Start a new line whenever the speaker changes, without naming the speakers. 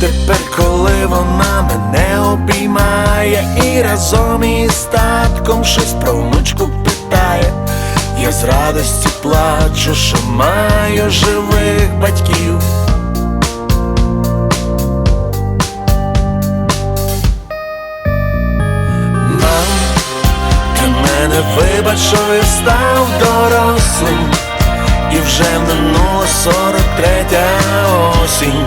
Тепер, коли вона мене обіймає і разом із татком щось про внучку питає, я з радості плачу, що маю живих батьків. Вибач, що я став дорослим, і вже минула сорок третя осінь,